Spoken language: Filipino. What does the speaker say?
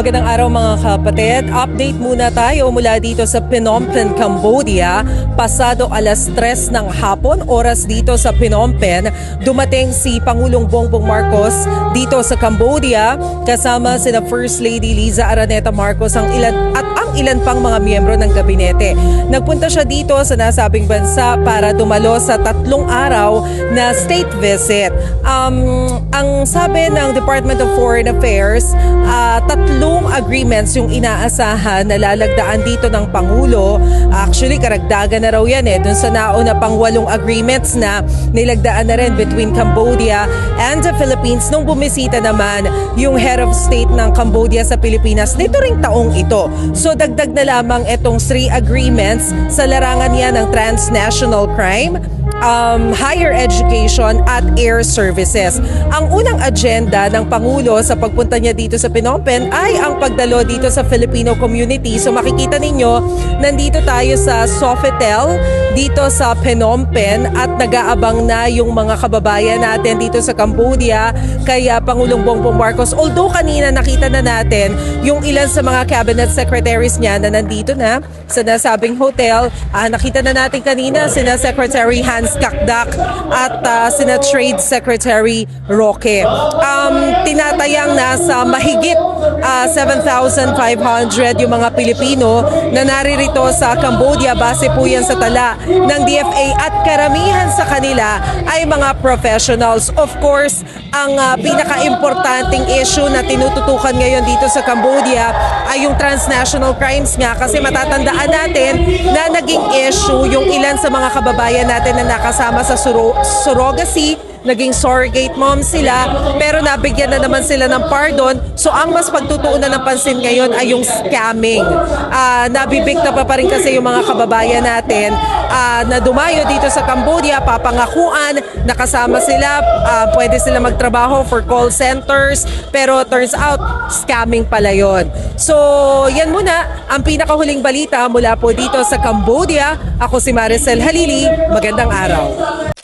Magandang araw mga kapatid. Update muna tayo mula dito sa Phnom Penh, Cambodia. Pasado alas 3 ng hapon, oras dito sa Phnom Penh, dumating si Pangulong Bongbong Marcos dito sa Cambodia kasama sina First Lady Liza Araneta Marcos ang ilan ang ilan pang mga miyembro ng gabinete. Nagpunta siya dito sa nasabing bansa para dumalo sa tatlong araw na state visit. Um, ang sabi ng Department of Foreign Affairs, ah, tatlong agreements yung inaasahan na lalagdaan dito ng Pangulo. Actually, karagdagan na raw yan eh. Dun sa nauna pang walong agreements na nilagdaan na rin between Cambodia and the Philippines nung bumisita naman yung head of state ng Cambodia sa Pilipinas nito ring taong ito. So dagdag na lamang itong three agreements sa larangan niya ng transnational crime um, higher education at air services. Ang unang agenda ng Pangulo sa pagpunta niya dito sa Phnom Penh ay ang pagdalo dito sa Filipino community. So makikita ninyo, nandito tayo sa Sofitel dito sa Phnom Penh at nag-aabang na yung mga kababayan natin dito sa Cambodia kaya Pangulong Bongbong Marcos. Although kanina nakita na natin yung ilan sa mga cabinet secretaries niya na nandito na sa nasabing hotel. Ah, nakita na natin kanina sina Secretary Hans Kakdak at ah, sina Trade Secretary Roque. Um, tinatayang nasa mahigit ah, 7,500 yung mga Pilipino na naririto sa Cambodia base po yan sa tala ng DFA at karamihan sa kanila ay mga professionals. Of course, ang ah, pinaka-importanting issue na tinututukan ngayon dito sa Cambodia ay yung transnational crimes nga kasi matatandaan natin na naging issue yung ilan sa mga kababayan natin na nakasama sa suro- surrogacy naging surrogate mom sila pero nabigyan na naman sila ng pardon. So ang mas pagtutuunan ng pansin ngayon ay yung scamming. Ah, nabibikta pa pa rin kasi yung mga kababayan natin ah, na dumayo dito sa Cambodia papangakuan nakasama sila ah, pwede sila magtrabaho for call centers pero turns out scamming pala yon so yan muna ang pinakahuling balita mula po dito sa Cambodia. Ako si Maricel Halili. Magandang araw